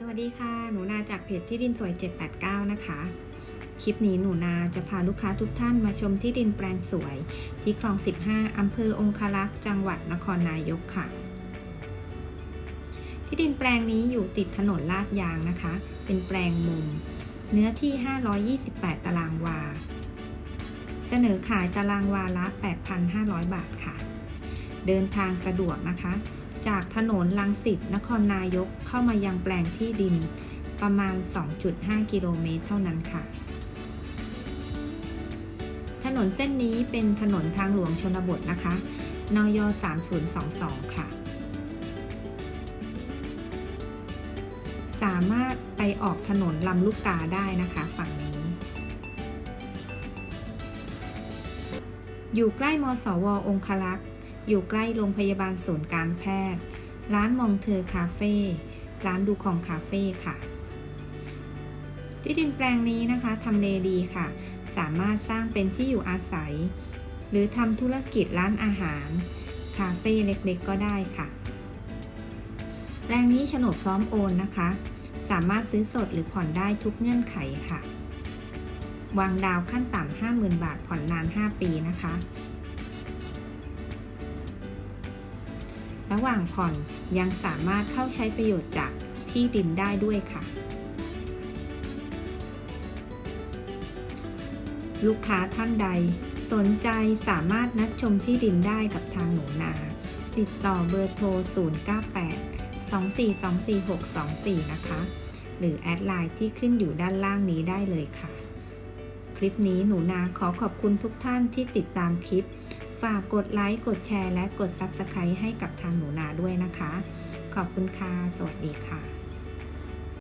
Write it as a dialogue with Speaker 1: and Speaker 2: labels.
Speaker 1: สวัสดีค่ะ หนูนาจากเพจที่ดินสวย 789 นะคะ คลิปนี้หนูนาจะพาลูกค้าทุกท่านมาชมที่ดินแปลงสวย ที่คลอง 15 อำเภอองคารักษ์ จังหวัดนครนายกค่ะ ที่ดินแปลงนี้อยู่ติดถนนลาดยางนะคะ เป็นแปลงมุม เนื้อที่ 528 ตารางวา เสนอขายตารางวาละ 8,500 บาทค่ะ เดินทางสะดวกนะคะ จากถนนลังสิตนครนายกเข้ามายังแปลงที่ดินประมาณ 2.5 กิโลเมตรเท่านั้นค่ะ ถนนเส้นนี้เป็นถนนทางหลวงชนบทนะคะ นย 3022 ค่ะ สามารถไปออกถนนลำลูกกาได้นะคะฝั่งนี้ อยู่ใกล้มสวองคลักษ์ อยู่ใกล้โรงพยาบาลศูนย์การแพทย์ ร้านมองเธอคาเฟ่ร้านดูของคาเฟ่ค่ะ ที่ดินแปลงนี้นะคะทำเลดีค่ะ สามารถสร้างเป็นที่อยู่อาศัย หรือทำธุรกิจร้านอาหาร คาเฟ่เล็กๆ ก็ได้ค่ะแปลงนี้โฉนดพร้อมโอนนะคะ สามารถซื้อสดหรือผ่อนได้ทุกเงื่อนไขค่ะ วางดาวขั้นต่ำ50,000 บาทผ่อนนาน 5 ปีนะคะ ระหว่างผ่อนยังสามารถเข้าใช้ประโยชน์จากที่ดินได้ด้วยค่ะ ลูกค้าท่านใด สนใจสามารถนัดชมที่ดินได้กับทางหนูนา ติดต่อเบอร์โทร 098 2424624 นะคะ หรือแอดไลน์ที่ขึ้นอยู่ด้านล่างนี้ได้เลยค่ะ คลิปนี้หนูนาขอขอบคุณทุกท่านที่ติดตามคลิป ฝากกดไลค์ กดแชร์ และกด Subscribe ให้กับทางหนูนาด้วยนะคะ ขอบคุณค่ะ สวัสดีค่ะ